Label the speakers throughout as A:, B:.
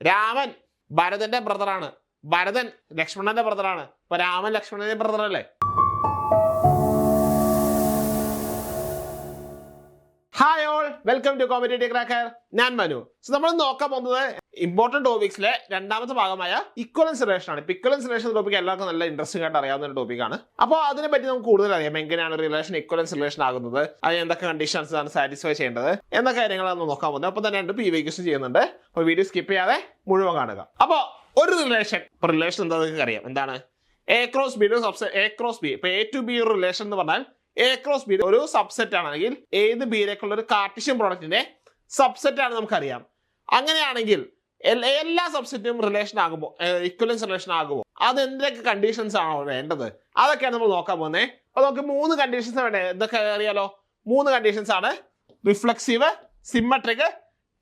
A: രാമൻ ഭരതന്റെ ബ്രദറാണ് ഭരതൻ ലക്ഷ്മണന്റെ ബ്രദറാണ് അപ്പൊ Raman ലക്ഷ്മണന്റെ brother hi all welcome to competitive cracker ഞാൻ Manu. So നമ്മൾ നോക്കാൻ പോകുന്നത് ഇമ്പോർട്ടന്റ് ടോപ്പിക്സിലെ രണ്ടാമത്തെ ഭാഗമായ ഇക്വലൻസ് റിലേഷൻ ആണ്. ഇക്വലൻസ് റിലേഷൻ ടോപ്പിക് എല്ലാവർക്കും നല്ല ഇൻട്രസ്റ്റിംഗ് ആയിട്ട് അറിയാവുന്ന ഒരു ടോപ്പിക്കാണ് അപ്പോൾ അതിനെ പറ്റി നമുക്ക് കൂടുതൽ അറിയാം. എങ്ങനെയാണ് റിലേഷൻ ഇക്വലൻസ് റിലേഷൻ ആകുന്നത്? അത് എന്തൊക്കെ കണ്ടീഷൻസ് ആണ് സാറ്റിസ്ഫൈ ചെയ്യേണ്ടത്? എന്നൊക്കെ കാര്യങ്ങളാണ് നോക്കാൻ പോകുന്നത്? അപ്പോൾ തന്നെ രണ്ട് പി വി ക്വസ്റ്റ് ചെയ്യുന്നുണ്ട്. അപ്പോൾ വീഡിയോ സ്കിപ്പ് ചെയ്യാതെ മുഴുവൻ കാണുക. അപ്പോൾ ഒരു റിലേഷൻ ഇപ്പോൾ റിലേഷൻ എന്താ അറിയാം എന്താണ്? എ ക്രോസ് ബി ഒരു സബ്സെറ്റ് എ ക്രോസ് ബി ഇപ്പോൾ എ ടു ബി ഒരു റിലേഷൻ എന്ന് പറഞ്ഞാൽ എ ക്രോസ് ബി ഒരു സബ്സെറ്റ് ആണ്. അല്ലെങ്കിൽ ഏത് ബിയിലേക്കുള്ള ഒരു കാർട്ടിഷ്യൻ പ്രോഡക്റ്റിന്റെ സബ്സെറ്റ് ആണ് നമുക്കറിയാം. അങ്ങനെയാണെങ്കിൽ എല്ലാ സബ്സെറ്റും റിലേഷൻ ആകുമ്പോൾ ഇക്വലൻസ് റിലേഷൻ ആകുമ്പോൾ അത് എന്തൊക്കെ കണ്ടീഷൻസ് ആണോ വേണ്ടത്? അതൊക്കെയാണ് നമ്മൾ നോക്കാൻ പോകുന്നത് അപ്പൊ നമുക്ക് മൂന്ന് കണ്ടീഷൻസ് വേണ്ടേ എന്തൊക്കെ അറിയാലോ? മൂന്ന് കണ്ടീഷൻസ് ആണ്. റിഫ്ലക്സീവ് സിമ്മട്രിക്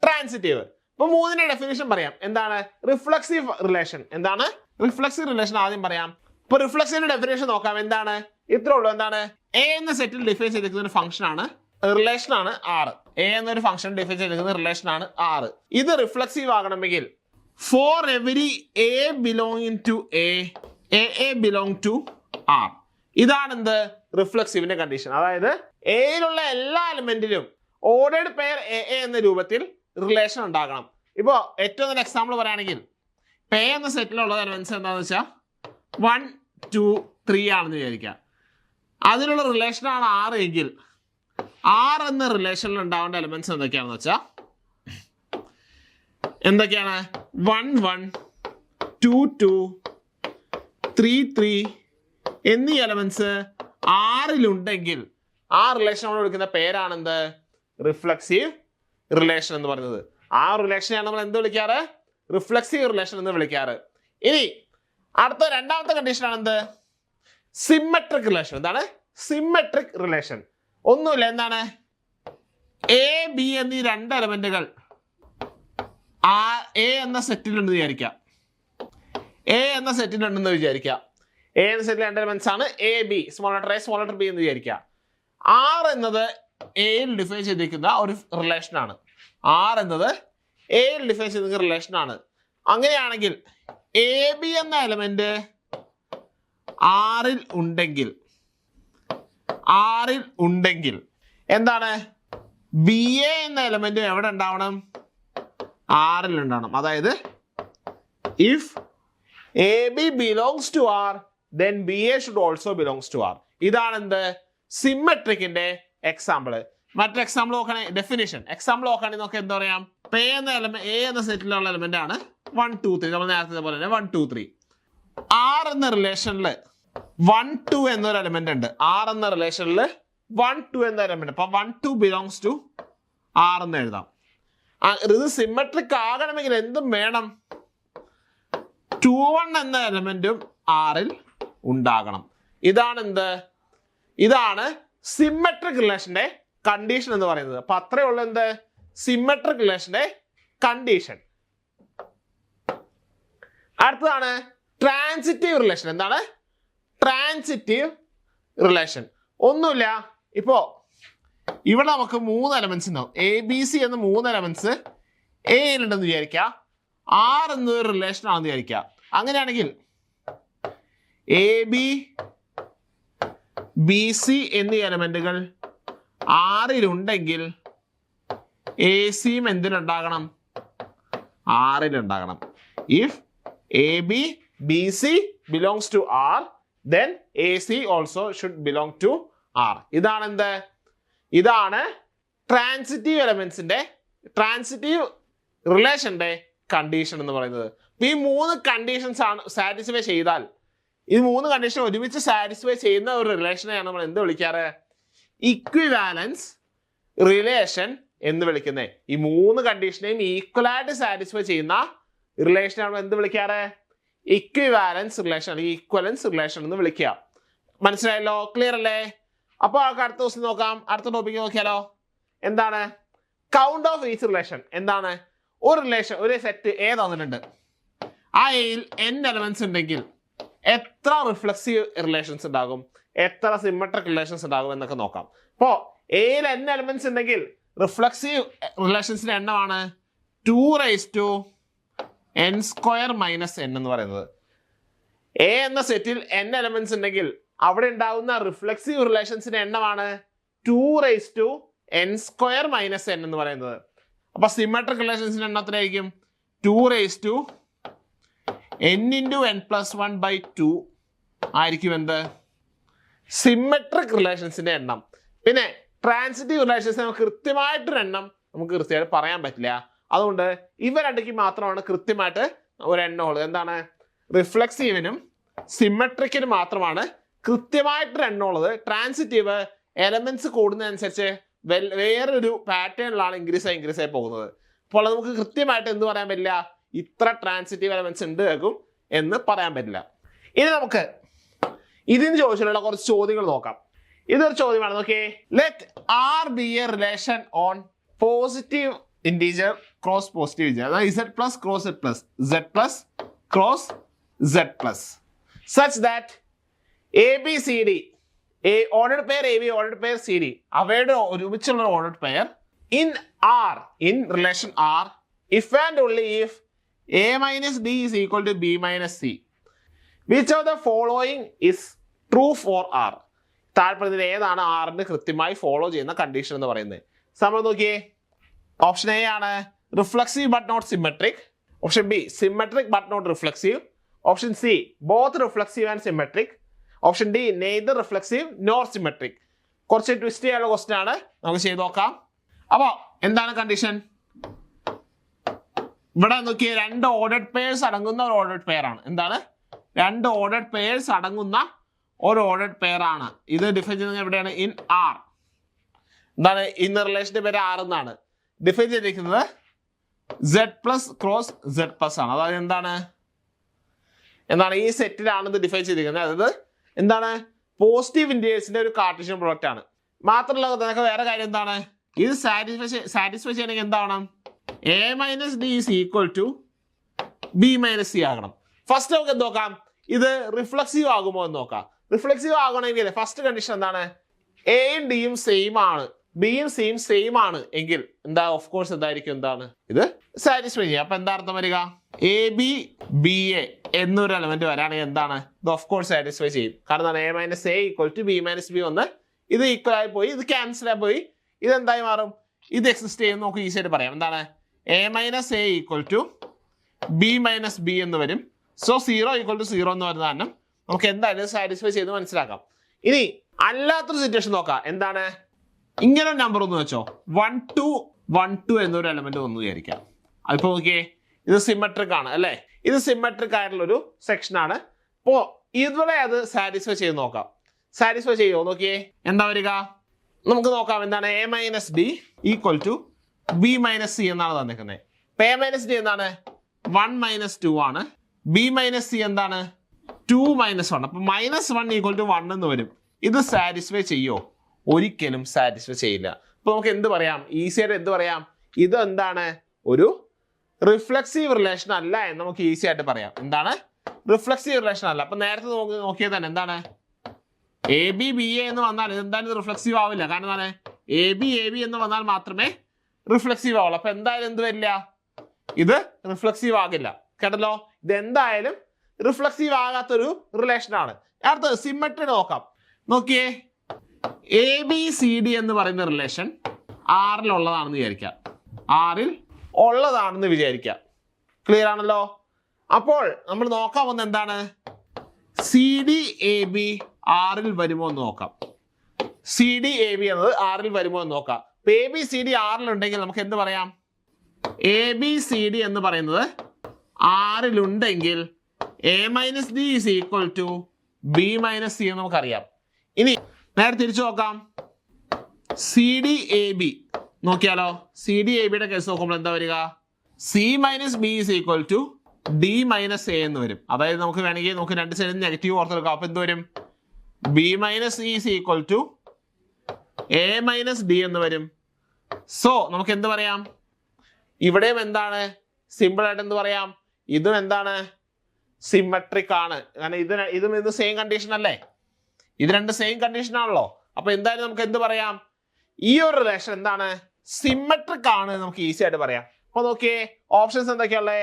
A: ട്രാൻസിറ്റീവ് അപ്പൊ മൂന്നിന്റെ ഡെഫിനേഷൻ പറയാം. എന്താണ്? റിഫ്ലക്സീവ് റിലേഷൻ എന്താണ്? റിഫ്ലക്സീവ് റിലേഷൻ ആദ്യം പറയാം. ഇപ്പൊ റിഫ്ലക്ഷന്റെ ഡെഫിനേഷൻ നോക്കാം. എന്താണ്? ഇത്രേ ഉള്ളൂ. എന്താണ്? എ എന്ന സെറ്റിൽ ഡിഫൈൻ ചെയ്തിരിക്കുന്ന ഒരു ഫംഗ്ഷൻ ആണ്. റിലേഷൻ ആണ് ആറ് എ എന്നൊരു ഫംഗ്ഷൻ ഡിഫൈൻ ചെയ്തിരിക്കുന്ന റിലേഷൻ ആണ് ആറ് ഇത് റിഫ്ലക്സീവ് ആകണമെങ്കിൽ for every A belonging to A A belong to R ഇതാണ് എന്ത് റിഫ്ലക്സീവിന്റെ കണ്ടീഷൻ അതായത് എയിലുള്ള എല്ലാ എലിമെന്റിലും ഓർഡേഡ് പെയർ എ എ എന്ന രൂപത്തിൽ റിലേഷൻ ഉണ്ടാകണം. ഇപ്പോ ഏറ്റവും നല്ല എക്സാമ്പിൾ പറയുകയാണെങ്കിൽ പേ എന്ന സെറ്റിലുള്ള എലമെന്റ്സ് എന്താണെന്ന് വെച്ചാൽ വൺ ടു ത്രീ ആണെന്ന് വിചാരിക്കുക. അതിനുള്ള റിലേഷനാണ് ആറ് എങ്കിൽ ആർ എന്ന റിലേഷനിൽ ഉണ്ടാവേണ്ട എലമെന്റ്സ് എന്തൊക്കെയാണെന്ന് വെച്ചാൽ എന്തൊക്കെയാണ്? One one two two three three എന്നീ എലമെന്റ്സ് ആറിലുണ്ടെങ്കിൽ ആ റിലേഷൻ നമ്മൾ വിളിക്കുന്ന പേരാണെന്ത്? റിഫ്ലക്സീവ് റിലേഷൻ എന്ന് പറയുന്നത് ആ റിലേഷനെയാണ് നമ്മൾ എന്ത് വിളിക്കാറ്? റിഫ്ലക്സീവ് റിലേഷൻ എന്ന് വിളിക്കാറ്. ഇനി അടുത്ത രണ്ടാമത്തെ കണ്ടീഷനാണ് എന്ത് സിമ്മട്രിക് റിലേഷൻ എന്താണ്? സിമ്മട്രിക് റിലേഷൻ ഒന്നുമില്ല എന്താണ്? എ ബി എന്നീ രണ്ട് എലമെന്റുകൾ ആ എ എന്ന സെറ്റിലുണ്ടെന്ന് വിചാരിക്കാം. എ എന്ന സെറ്റിലുണ്ടെന്ന് വിചാരിക്കാം. എ എന്ന സെറ്റിൽ രണ്ട് എലമെന്റ്സ് ആണ്. A B small letter A small letter B എന്ന് വിചാരിക്കാം. ആർ എന്നത് എയിൽ ഡിഫൈൻ ചെയ്തിരിക്കുന്ന ഒരു റിലേഷൻ ആണ്. ആർ എന്നത് എയിൽ ഡിഫൈൻ ചെയ്തിരിക്കുന്ന റിലേഷൻ ആണ്. അങ്ങനെയാണെങ്കിൽ എ ബി എന്ന എലമെന്റ് ആറിൽ ഉണ്ടെങ്കിൽ ആറിൽ ഉണ്ടെങ്കിൽ എന്താണ്? ബി എ എന്ന എലമെന്റ് എവിടെ ഉണ്ടാവണം? ആറിൽ ഉണ്ടാവണം. അതായത് if A B belongs to R then B A should also belongs to R ഇതാണ് എന്ത്? സിമ്മട്രിക്കിന്റെ എക്സാമ്പിൾ മറ്റൊരു എക്സാമ്പിൾ നോക്കണേ ഡെഫിനേഷൻ എക്സാമ്പിൾ നോക്കുകയാണെങ്കിൽ നമുക്ക് എന്താ പറയാം? പേ എന്ന എലമെന്റ് എ എന്ന സെറ്റിലുള്ള എലമെന്റ് ആണ് വൺ ടു ത്രീ നമ്മൾ നേരത്തെ പോലെ തന്നെ വൺ ടു ത്രീ ആർ എന്ന റിലേഷനിൽ വൺ ടു എന്നൊരു എലമെന്റ് ഉണ്ട്. ആർ എന്ന റിലേഷനിൽ വൺ ടു എന്ന എലമെന്റ് അപ്പൊ one two belongs to R എന്ന് എഴുതാം. ഇത് സിമ്മട്രിക് ആകണമെങ്കിൽ എന്തും വേണം. ടു വൺ എന്ന എലമെന്റും ആറിൽ ഉണ്ടാകണം. ഇതാണ് എന്ത്? ഇതാണ് സിമ്മട്രിക് റിലേഷന്റെ കണ്ടീഷൻ എന്ന് പറയുന്നത്. അപ്പൊ അത്രേ ഉള്ളൂ എന്ത്? സിമ്മട്രിക് റിലേഷന്റെ കണ്ടീഷൻ അടുത്തതാണ് ട്രാൻസിറ്റീവ് റിലേഷൻ എന്താണ്? ട്രാൻസിറ്റീവ് റിലേഷൻ ഒന്നുമില്ല. ഇപ്പോ ഇവിടെ നമുക്ക് മൂന്ന് എലമെന്റ്സ് ഉണ്ടാവും. എ ബി സി എന്ന മൂന്ന് എലമെന്റ്സ് എ എയിലുണ്ടെന്ന് വിചാരിക്കുക. ആർ എന്നൊരു റിലേഷൻ ആണെന്ന് വിചാരിക്കുക. അങ്ങനെയാണെങ്കിൽ എ ബി ബി സി എന്നീ എലമെന്റുകൾ ആറിലുണ്ടെങ്കിൽ എ സിയും എന്തിലുണ്ടാകണം ആറിലുണ്ടാകണം if A B B C belongs to R then A C also should belong to R ഇതാണ് എന്ത് ഇതാണ് ട്രാൻസിറ്റീവ് എലമെന്റ്സിന്റെ ട്രാൻസിറ്റീവ് റിലേഷന്റെ കണ്ടീഷൻ എന്ന് പറയുന്നത്. ഈ മൂന്ന് കണ്ടീഷൻസ് ആണ് സാറ്റിസ്ഫൈ ചെയ്താൽ ഈ മൂന്ന് കണ്ടീഷൻ ഒരുമിച്ച് സാറ്റിസ്ഫൈ ചെയ്യുന്ന ഒരു റിലേഷനെയാണ് നമ്മൾ എന്ത് വിളിക്കാറ്? ഇക്വിവാലൻസ് റിലേഷൻ എന്ന് വിളിക്കുന്നത് ഈ മൂന്ന് കണ്ടീഷനെയും ഈക്വലായിട്ട് സാറ്റിസ്ഫൈ ചെയ്യുന്ന റിലേഷനാണ് നമ്മൾ എന്ത് വിളിക്കാറ്? ഇക്വിവാലൻസ് റിലേഷൻ അല്ലെങ്കിൽ ഈക്വലൻസ് റിലേഷൻ എന്ന് വിളിക്കുക. മനസ്സിലായല്ലോ? ക്ലിയർ അല്ലേ? അപ്പോൾ ആൾക്ക് അടുത്ത ദിവസം നോക്കാം. അടുത്ത ടോപ്പിക്ക് നോക്കിയാലോ? എന്താണ്? കൗണ്ട് ഓഫ് ഈച്ച് റിലേഷൻ എന്താണ്? ഒരു റിലേഷൻ ഒരു സെറ്റ് എ തന്നിട്ടുണ്ട്. ആ എയിൽ എൻ എലമെന്റ്സ് ഉണ്ടെങ്കിൽ എത്ര റിഫ്ലക്സീവ് റിലേഷൻസ് ഉണ്ടാകും? എത്ര സിമ്മട്രിക് റിലേഷൻസ് ഉണ്ടാകും എന്നൊക്കെ നോക്കാം. അപ്പോൾ എയിൽ എൻ എലമെന്റ്സ് ഉണ്ടെങ്കിൽ റിഫ്ലക്സീവ് റിലേഷൻസിന്റെ എണ്ണമാണ്. Two raise to N square minus N എന്ന് പറയുന്നത്. എ എന്ന സെറ്റിൽ എൻ എലമെന്റ്സ് ഉണ്ടെങ്കിൽ അവിടെ ഉണ്ടാകുന്ന റിഫ്ലക്സീവ് റിലേഷൻസിന്റെ എണ്ണമാണ് two raise to N square minus N എന്ന് പറയുന്നത്. അപ്പൊ സിമെട്രിക് റിലേഷൻസിന്റെ എണ്ണം എത്രയായിരിക്കും? Two raise to N into N plus one by two ആയിരിക്കും എന്ത്? സിമെട്രിക് റിലേഷൻസിന്റെ എണ്ണം. പിന്നെ ട്രാൻസിറ്റീവ് റിലേഷൻസ് നമുക്ക് കൃത്യമായിട്ടൊരു എണ്ണം നമുക്ക് കൃത്യമായിട്ട് പറയാൻ പറ്റില്ല. അതുകൊണ്ട് ഇവ രണ്ടിക്ക് മാത്രമാണ് കൃത്യമായിട്ട് ഒരു എണ്ണം ഉള്ളത് എന്താണ്? റിഫ്ലക്സീവിനും സിമെട്രിക്കിനും മാത്രമാണ് കൃത്യമായിട്ടൊരു എണ്ണം ഉള്ളത് ട്രാൻസിറ്റീവ് എലമെന്റ്സ് കൂടുന്നതനുസരിച്ച് വെൽ- വേറൊരു പാറ്റേണിലാണ് ഇൻക്രീസ് ആയി ഇൻക്രീസ് ആയി പോകുന്നത്. അപ്പോൾ നമുക്ക് കൃത്യമായിട്ട് എന്ത് പറയാൻ പറ്റില്ല? ഇത്ര ട്രാൻസിറ്റീവ് എലമെന്റ്സ് ഉണ്ട് കേൾക്കും എന്ന് പറയാൻ പറ്റില്ല. ഇനി നമുക്ക് ഇതിന് ചോദിച്ചിട്ടുള്ള കുറച്ച് ചോദ്യങ്ങൾ നോക്കാം. ഇതൊരു ചോദ്യമാണ്. നോക്കിയേ. Let R be a relation on positive integer cross positive integer അതായത് Z plus cross Z plus Z plus cross Z plus such that A B C D a order pair A B order pair C D അവയുടെ ഒരുമിച്ചുള്ള order pair in R in relation R if and only if A minus D is equal to B minus C which of the following is true for R താഴ്പ്പെടുന്നതിൽ ഏതാണ് ആറിന് കൃത്യമായി follow ചെയ്യുന്ന condition എന്ന് പറയുന്നത്? നമ്മൾ നോക്കിയേ. ഓപ്ഷൻ എ ആണ്. Reflexive but not symmetric option B symmetric but not reflexive option C both reflexive and symmetric option D neither reflexive nor symmetric കുറച്ച് ട്വിസ്റ്റ് ചെയ്യാനുള്ള ക്വസ്റ്റൻ ആണ്. നമുക്ക് ചെയ്ത് നോക്കാം. അപ്പോൾ എന്താണ് കണ്ടീഷൻ ഇവിടെ നോക്കിയ രണ്ട് ഓർഡേഡ് പേഴ്സ് അടങ്ങുന്ന ഒരു ഓർഡേഡ് പെയർ ആണ്. എന്താണ്? രണ്ട് ഓർഡേഡ് പേഴ്സ് അടങ്ങുന്ന ഒരു ഓർഡേഡ് പെയർ ആണ്. ഇത് ഡിഫൈൻ ചെയ്യുന്നത് എവിടെയാണ്? ഇൻ ആർ എന്താണ്? ഇൻ റിലേഷന്റെ പേര് ആർ എന്നാണ്. ഡിഫൈൻ ചെയ്തിരിക്കുന്നത് Z plus cross Z plus ആണ്. അതായത് എന്താണ്? എന്താണ് ഈ സെറ്റിലാണ് ഇത് ഡിഫൈൻ ചെയ്തിരിക്കുന്നത്. അതായത് എന്താണ്? പോസിറ്റീവ് ഇൻഡിയേഴ്സിന്റെ ഒരു കാർട്ടീഷ്യൻ പ്രോഡക്റ്റ് ആണ്. മാത്രമല്ല നിനക്ക് വേറെ കാര്യം എന്താണ്? ഇത് സാറ്റിസ്ഫൈ സാറ്റിസ്ഫൈ ചെയ്യണമെങ്കിൽ എന്താണ് A minus D is equal to B minus C ആകണം. ഫസ്റ്റ് നമുക്ക് എന്ത് നോക്കാം? ഇത് റിഫ്ലക്സീവ് ആകുമോ എന്ന് നോക്കാം. റിഫ്ലക്സീവ് ആകണമെങ്കിൽ ഫസ്റ്റ് കണ്ടീഷൻ എന്താണ്? എയും ഡിയും സെയിം ആണ്. ബിയും സിയും സെയിം ആണ്. എങ്കിൽ എന്താ? ഓഫ് കോഴ്സ് എന്തായിരിക്കും? എന്താണ്? ഇത്? സാറ്റിസ്ഫൈ ചെയ്യുക അപ്പൊ എന്താ അർത്ഥം വരിക? എ ബി ബി എ എന്നൊരു എലമെന്റ് വരാണെങ്കിൽ എന്താണ്? ഇത് ഓഫ് കോഴ്സ് സാറ്റിസ്ഫൈ ചെയ്യും. കാരണം എന്താണ്? A minus A equal to B minus B വന്ന് ഇത് ഈക്വൽ ആയി പോയി ഇത് ക്യാൻസൽ ആയി പോയി. ഇത് എന്തായി മാറും? ഇത് എക്സിസ്റ്റ് ചെയ്യും നമുക്ക് ഈസി ആയിട്ട് പറയാം. എന്താണ്? A minus A equal to B minus B എന്ന് വരും. So zero equal to zero എന്ന് വരുന്ന കാരണം നമുക്ക് എന്തായാലും സാറ്റിസ്ഫൈ ചെയ്ത് മനസ്സിലാക്കാം. ഇനി അല്ലാത്തൊരു സിറ്റുവേഷൻ നോക്കാം. എന്താണ്? ഇങ്ങനെ നമ്പർ ഒന്ന് വെച്ചോ. വൺ ടു വൺ ടു എന്നൊരു എലമെന്റ് വന്നു വിചാരിക്കാം. അതിപ്പോ നോക്കിയേ ഇത് സിമെട്രിക് ആണ് അല്ലേ? ഇത് സിമെട്രിക് ആയിട്ടുള്ള ഒരു സെക്ഷൻ ആണ്. അപ്പോ ഇതുവരെ അത് സാറ്റിസ്ഫൈ ചെയ്ത് നോക്കാം. സാറ്റിസ്ഫൈ ചെയ്യോ? നോക്കിയേ എന്താ വരിക? നമുക്ക് നോക്കാം എന്താണ്? A minus B equal to B minus C എന്നാണ് തന്നിരിക്കുന്നത് എ മൈനസ് ഡി എന്താണ്? വൺ മൈനസ് ടു ആണ്. ബി മൈനസ് സി എന്താണ്? ടു മൈനസ് വൺ അപ്പൊ minus one equal to one എന്ന് വരും. ഇത് സാറ്റിസ്ഫൈ ചെയ്യോ? ഒരിക്കലും സാറ്റിസ്ഫൈ ചെയ്യില്ല. അപ്പോൾ നമുക്ക് എന്ത് പറയാം? ഈസിയായിട്ട് എന്ത് പറയാം? ഇത് എന്താണ്? ഒരു റിഫ്ലക്സീവ് റിലേഷൻ അല്ല എന്ന് നമുക്ക് ഈസി ആയിട്ട് പറയാം. എന്താണ്? റിഫ്ലക്സീവ് റിലേഷൻ അല്ല. അപ്പൊ നേരത്തെ നോക്കി നോക്കിയത് തന്നെ എന്താണ്? എ ബി ബി എ എന്ന് വന്നാൽ എന്തായാലും റിഫ്ലക്സീവ് ആവില്ല. കാരണം എന്താണ്? എ ബി എ ബി എന്ന് വന്നാൽ മാത്രമേ റിഫ്ലക്സീവ് ആവുള്ളൂ. അപ്പൊ എന്തായാലും എന്ത് വരില്ല? ഇത് റിഫ്ലക്സീവ് ആകില്ല. കേട്ടല്ലോ? ഇത് എന്തായാലും റിഫ്ലക്സീവ് ആകാത്തൊരു റിലേഷൻ ആണ്. അടുത്തത് സിമ്മട്രി നോക്കാം. നോക്കിയേ. എ ബി സി ഡി എന്ന് പറയുന്ന റിലേഷൻ ആറിൽ ഉള്ളതാണെന്ന് വിചാരിക്കാം. ആറിൽ ഉള്ളതാണെന്ന് വിചാരിക്കാം. ക്ലിയർ ആണല്ലോ? അപ്പോൾ നമ്മൾ നോക്കാൻ വന്ന എന്താണ്? സി ഡി എ ബി ആറിൽ വരുമോ എന്ന് നോക്കാം. സി ഡി എ ബി എന്നത് ആറിൽ വരുമോ എന്ന് നോക്കാം. എ ബി സി ഡി ആറിലുണ്ടെങ്കിൽ നമുക്ക് എന്ത് പറയാം? എ ബി സി ഡി എന്ന് പറയുന്നത് ആറിലുണ്ടെങ്കിൽ A minus D is equal to B minus C എന്ന് നമുക്കറിയാം. ഇനി നേരെ തിരിച്ചു നോക്കാം. സി ഡി എ ബി നോക്കിയാലോ? സി ഡി എ ബിയുടെ കേസ് നോക്കുമ്പോൾ എന്താ വരിക? C minus B is equal to D minus A എന്ന് വരും. അതായത് നമുക്ക് വേണമെങ്കിൽ നമുക്ക് രണ്ട് സൈഡിൽ നെഗറ്റീവ് ഓർത്തെടുക്കാം. അപ്പൊ എന്ത് വരും? B minus is equal to A minus D എന്ന് വരും. സോ നമുക്ക് എന്ത് പറയാം? ഇവിടെയും എന്താണ്? സിമ്പിൾ ആയിട്ട് എന്ത് പറയാം? ഇതും എന്താണ്? സിമ്മട്രിക് ആണ്. കാരണം ഇത് ഇതും ഇത് സെയിം കണ്ടീഷൻ അല്ലേ? ഇത് രണ്ട് സെയിം കണ്ടീഷൻ ആണല്ലോ. അപ്പൊ എന്തായാലും നമുക്ക് എന്ത് പറയാം? ഈ ഒരു റിലേഷൻ എന്താണ്? സിമെട്രിക് ആണ് നമുക്ക് ഈസി ആയിട്ട് പറയാം. അപ്പൊ നോക്കിയേ options എന്തൊക്കെയാണല്ലേ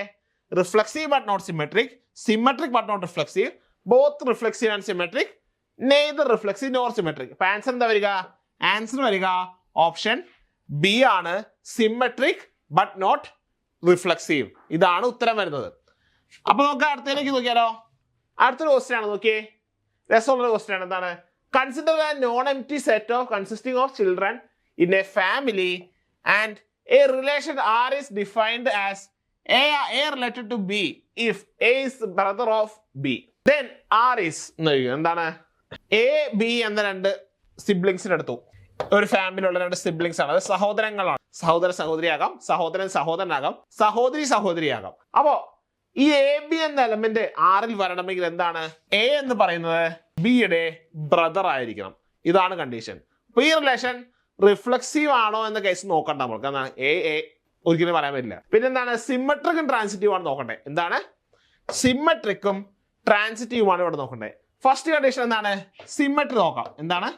A: reflexive but not symmetric symmetric but not reflexive both reflexive and symmetric neither reflexive nor symmetric അപ്പൊ ആൻസർ എന്താ വരിക? ആൻസർ വരിക ഓപ്ഷൻ ബി ആണ് സിമെട്രിക് ബട്ട് നോട്ട് റിഫ്ലക്സീവ് ഇതാണ് ഉത്തരം വരുന്നത്. അപ്പൊ നമുക്ക് അടുത്തതിലേക്ക് നോക്കിയാലോ? അടുത്തൊരു ക്വസ്റ്റ്യൻ ആണ് നോക്കിയേ. രസമുള്ള ക്വസ്റ്റ്യൻ ആണ്. എന്താണ്? Consider a non empty set of consisting of children in a family and a relation R is defined as a A related to B if A is brother of B then R is എന്താണ്? എ ബി എന്ന രണ്ട് സിബ്ലിങ്സിന് എടുത്തു ഒരു ഫാമിലിയുള്ള രണ്ട് siblings ആണ്. അത് സഹോദരങ്ങളാണ്. സഹോദര സഹോദരിയാകാം സഹോദരൻ സഹോദരനാകാം സഹോദരി സഹോദരിയാകാം. അപ്പോ ഈ എ ബി എന്ന എലമെന്റ് ആറിൽ വരണമെങ്കിൽ എന്താണ്? എ എന്ന് പറയുന്നത് ബിയുടെ ബ്രദർ ആയിരിക്കണം. ഇതാണ് കണ്ടീഷൻ അപ്പൊ ഈ റിലേഷൻ റിഫ്ലക്സീവ് ആണോ എന്ന കേസ് നോക്കണ്ട നമുക്ക് എന്താണ് എ എ ഒരിക്കലും പറയാൻ പറ്റില്ല. പിന്നെ എന്താണ്? സിമ്മട്രിക്കും ട്രാൻസിറ്റീവ് ആണ് നോക്കണ്ടേ. എന്താണ്? സിമ്മട്രിക്കും ട്രാൻസിറ്റീവുമാണ് ഇവിടെ നോക്കണ്ടേ. ഫസ്റ്റ് കണ്ടീഷൻ എന്താണ്? സിമ്മട്രി നോക്കാം. എന്താണ്?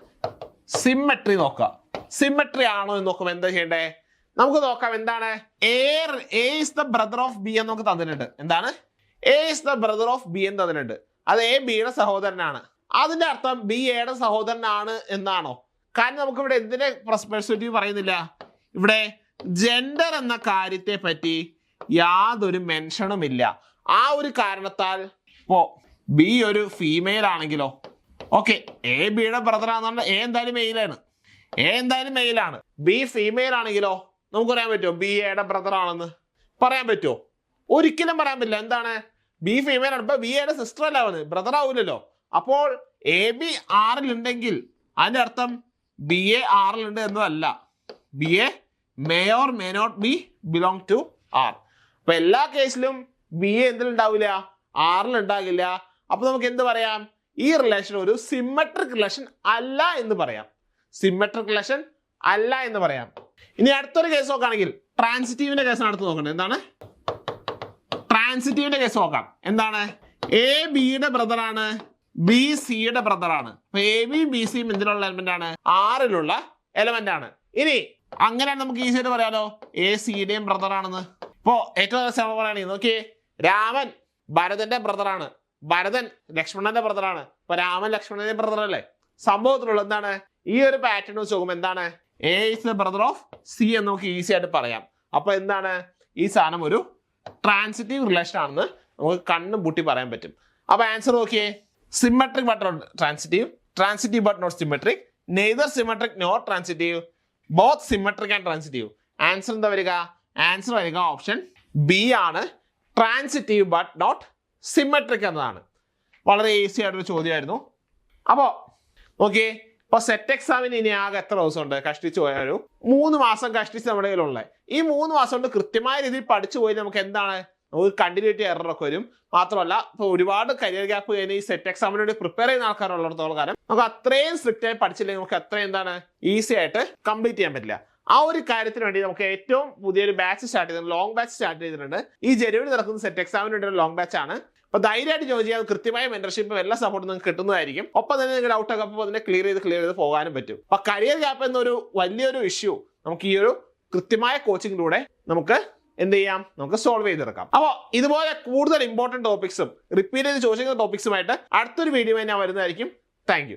A: സിമ്മട്രി നോക്കാം. സിമ്മട്രി ആണോ എന്ന് നോക്കുമ്പോൾ എന്താ ചെയ്യണ്ടേ? നമുക്ക് നോക്കാം എന്താണ്? A A is the brother of B എന്ന് നമുക്ക് തന്നിട്ടുണ്ട്. എന്താണ്? A is the brother of B എന്ന് തന്നിട്ടുണ്ട്. അത് എ ബിയുടെ സഹോദരനാണ്. അതിന്റെ അർത്ഥം ബി എയുടെ സഹോദരനാണ് എന്നാണോ? കാരണം നമുക്ക് ഇവിടെ എന്തിനെ പെർസ്പെക്റ്റീവ് പറയുന്നില്ല? ഇവിടെ ജെൻഡർ എന്ന കാര്യത്തെ പറ്റി യാതൊരു മെൻഷനും ഇല്ല. ആ ഒരു കാരണത്താൽ ഇപ്പോ ബി ഒരു ഫീമെയിൽ ആണെങ്കിലോ? ഓക്കെ എ ബിയുടെ ബ്രദർ ആണെന്നുണ്ടെങ്കിൽ എ എന്തായാലും മെയിലാണ് എ എന്തായാലും മെയിലാണ് ബി ഫീമെയിൽ ആണെങ്കിലോ? നമുക്ക് പറയാൻ പറ്റുമോ? ബി എയുടെ ബ്രദറാണെന്ന് പറയാൻ പറ്റുമോ? ഒരിക്കലും പറയാൻ പറ്റില്ല. എന്താണ്? ബി ഫീമെയിൽ ആണ്. ഇപ്പൊ ബി എയുടെ സിസ്റ്റർ അല്ല അവന്? ബ്രദർ ആവില്ലല്ലോ അപ്പോൾ എ ബി ആറിൽ ഉണ്ടെങ്കിൽ അതിന്റെ അർത്ഥം ബി എ ആറിൽ ഉണ്ട് എന്നതല്ല. B A may or may not be belong to R അപ്പൊ എല്ലാ കേസിലും ബി എ എന്തിലുണ്ടാവില്ല ആറിൽ ഉണ്ടാകില്ല. അപ്പൊ നമുക്ക് എന്ത് പറയാം? ഈ റിലേഷൻ ഒരു സിമ്മട്രിക് റിലേഷൻ അല്ല എന്ന് പറയാം. സിമ്മട്രിക് റിലേഷൻ അല്ല എന്ന് പറയാം. ഇനി അടുത്തൊരു കേസ് നോക്കുകയാണെങ്കിൽ ട്രാൻസിറ്റീവിന്റെ കേസാണ് അടുത്ത് നോക്കേണ്ടത്. എന്താണ്? ട്രാൻസിറ്റീവിന്റെ കേസ് നോക്കാം. എന്താണ്? എ ബിയുടെ ബ്രദറാണ് ബി സിയുടെ ബ്രദറാണ് അപ്പൊ എ ബി ബി സിയും എന്തിനുള്ള എലമെന്റ് ആണ്? ആറിലുള്ള എലമെന്റ് ആണ്. ഇനി അങ്ങനെ നമുക്ക് ഈസി ആയിട്ട് പറയാലോ. എ സിയുടെയും ബ്രദറാണെന്ന് ഇപ്പോ ഏറ്റവും രസം പറയുകയാണെങ്കിൽ നോക്കിയേ. രാമൻ ഭരതന്റെ ബ്രദറാണ് ഭരതൻ ലക്ഷ്മണന്റെ ബ്രദറാണ് ഇപ്പൊ രാമൻ ലക്ഷ്മണന്റെ ബ്രദർ അല്ലേ? സംഭവത്തിലുള്ള എന്താണ്? ഈ ഒരു പാറ്റേൺ വെച്ച് നോക്കുമ്പോൾ എന്താണ്? A is the brother of C എന്ന് നമുക്ക് ഈസി ആയിട്ട് പറയാം. അപ്പൊ എന്താണ്? ഈ സാധനം ഒരു ട്രാൻസിറ്റീവ് റിലേഷൻ ആണെന്ന് നമുക്ക് കണ്ണും പൂട്ടി പറയാൻ പറ്റും. അപ്പൊ ആൻസർ നോക്കിയേ. Symmetric but not transitive transitive but not symmetric neither symmetric nor transitive both symmetric and transitive answer എന്താ വരിക? ആൻസർ വരിക ഓപ്ഷൻ ബി ആണ്. ട്രാൻസിറ്റീവ് ബട്ട് നോട്ട് സിമെട്രിക് എന്നതാണ്. വളരെ ഈസി ആയിട്ടൊരു ചോദ്യമായിരുന്നു. അപ്പോൾ ഓക്കെ ഇപ്പൊ സെറ്റ് എക്സാമിന് ഇനി ആകെ എത്ര ദിവസമുണ്ട്? കഷ്ടിച്ചു പോയാൽ മൂന്ന് മാസം കഷ്ടിച്ച് നമ്മുടെ കയ്യിലുള്ള. ഈ മൂന്ന് മാസം കൊണ്ട് കൃത്യമായ രീതിയിൽ പഠിച്ചു പോയി നമുക്ക് എന്താണ്? നമുക്ക് കണ്ടിന്യൂറ്റി എറർ ഒക്കെ വരും. മാത്രമല്ല ഇപ്പൊ ഒരുപാട് കരിയർ ഗ്യാപ്പ് കഴിഞ്ഞ് ഈ സെറ്റ് എക്സാമിന് വേണ്ടി പ്രിപ്പയർ ചെയ്യുന്ന ആൾക്കാരുള്ളിടത്തോളം കാലം നമുക്ക് അത്രയും സ്ട്രിക്റ്റ് ആയി പഠിച്ചില്ലെങ്കിൽ നമുക്ക് അത്രയും എന്താണ്? ഈസി ആയിട്ട് കംപ്ലീറ്റ് ചെയ്യാൻ പറ്റില്ല. ആ ഒരു കാര്യത്തിന് വേണ്ടി നമുക്ക് ഏറ്റവും പുതിയൊരു ബാച്ച് സ്റ്റാർട്ട് ചെയ്തിട്ടുണ്ട് ലോങ് ബാച്ച് സ്റ്റാർട്ട് ചെയ്തിട്ടുണ്ട്. ഈ ജനുവരി നടക്കുന്ന സെറ്റ് എക്സാമിന് വേണ്ടി ഒരു ലോങ് ബാച്ച് ആണ്. അപ്പൊ ധൈര്യമായിട്ട് ജോയിൻ ചെയ്യാൻ കൃത്യമായ മെന്റർഷിപ്പും എല്ലാ സപ്പോർട്ടും നിങ്ങൾക്ക് കിട്ടുന്നതായിരിക്കും. ഒപ്പം തന്നെ നിങ്ങൾ ഔട്ട് ഒക്കെ അപ്പോൾ അതിനെ ക്ലിയർ ചെയ്ത് ക്ലിയർ ചെയ്ത് പോകാനും പറ്റും. അപ്പൊ കരിയർ ഗ്യാപ്പ് എന്നൊരു വലിയൊരു ഇഷ്യൂ നമുക്ക് ഈ ഒരു കൃത്യമായ കോച്ചിങ്ങിലൂടെ നമുക്ക് എന്ത് ചെയ്യാം? നമുക്ക് സോൾവ് ചെയ്തെടുക്കാം അപ്പോൾ ഇതുപോലെ കൂടുതൽ ഇമ്പോർട്ടന്റ് ടോപ്പിക്സും റിപ്പീറ്റ് ചെയ്ത് ചോദിക്കുന്ന ടോപ്പിക്സുമായിട്ട് അടുത്തൊരു വീഡിയോ ഞാൻ വരുന്നതായിരിക്കും. താങ്ക്